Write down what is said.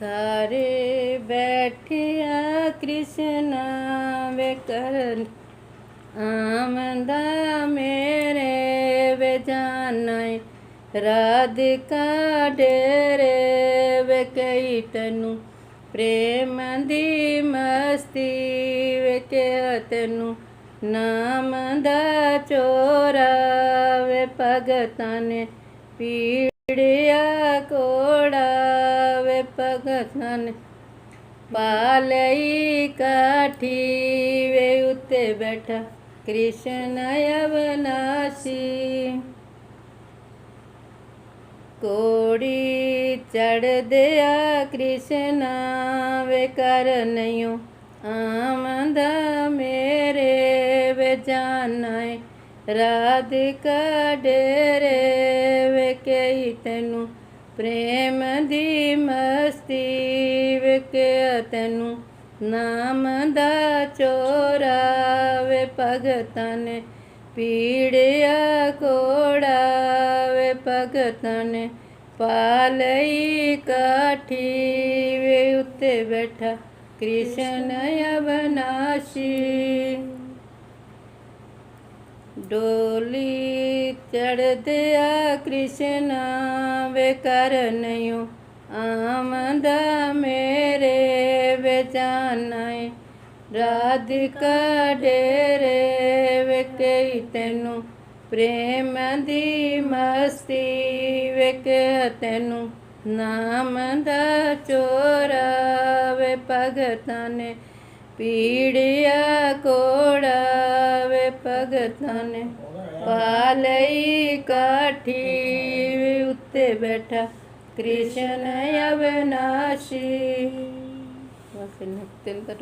ਘਰੇ ਬੈਠਿਆ ਕ੍ਰਿਸ਼ਨ ਵੇ ਕਰਨ। ਆਮਦਾ ਮੇਰੇ ਵੇ ਜਾਣੈ ਰਾਧਿਕਾ ਡੇਰੇ ਵੇ ਕਈ ਤੈਨੂੰ, ਪ੍ਰੇਮ ਦੀ ਮਸਤੀ ਵੇ ਤੈਨੂੰ, ਨਾਮ ਦਾ ਚੋਰਾ ਵੇ ਭਗਤਾਂ ਨੇ ਪੀੜਿਆ ਕੋ ਭਗਤਾਂ ਨੇ ਪਾਲਈ ਕਾਠੀ ਵੇ ਉੱਤੇ ਬੈਠਾ, ਕ੍ਰਿਸ਼ਨ ਅਵਨਾਸੀ। ਕੋੜੀ ਚੜਦਿਆ ਕ੍ਰਿਸ਼ਨ ਵੇ ਕਰਨਿਓ ਆਮੰਦਾ ਮੇਰੇ ਵੇ ਜਾਣੈ। ਰਾਧਿਕਾ ਡੇਰੇ ਵੇ ਕਈ ਤੈਨੂੰ ਪ੍ਰੇਮ ਦੀ ਮਸਤੀ ਵੇ ਕੇ ਤੈਨੂੰ ਨਾਮ ਦਾ ਚੋਰਾ ਵੇ ਭਗਤਾਂ ਨੇ ਪੀੜਿਆ ਕੋੜਾ ਵੇ ਭਗਤਾਂ ਨੇ ਪਾਲਈ ਕਾਠੀ ਵੇ ਉੱਤੇ ਬੈਠਾ ਕ੍ਰਿਸ਼ਨ ਅਵਨਾਸ਼ੀ। ਡੋਲੀ ਚੜਦਿਆ ਕ੍ਰਿਸ਼ਨ ਵੇ ਕਰਨਿਓ, ਆਮੰਦਾ ਮੇਰੇ ਵੇ ਜਾਣੈ। ਰਾਧਿਕਾ ਡੇਰੇ ਵੇ ਕਈ ਤੈਨੂੰ, ਪ੍ਰੇਮ ਦੀ ਮਸਤੀ ਵੇ ਕੇ ਤੈਨੂੰ ਨਾਮ ਦਾ ਚੋਰਾ ਵੇ ਭਗਤਾਂ ਨੇ ਪੀੜਿਆ ਕੋੜਾ ਵੇ ਨੇ ਪਾਲਈ ਕਾਠੀ ਉੱਤੇ ਬੈਠਾ। ਕ੍ਰਿਸ਼ਨ ਅਵਨਾਸ਼ੀ। ਬਸ ਇਹਨਾਂ ਤਿਲ ਦਾ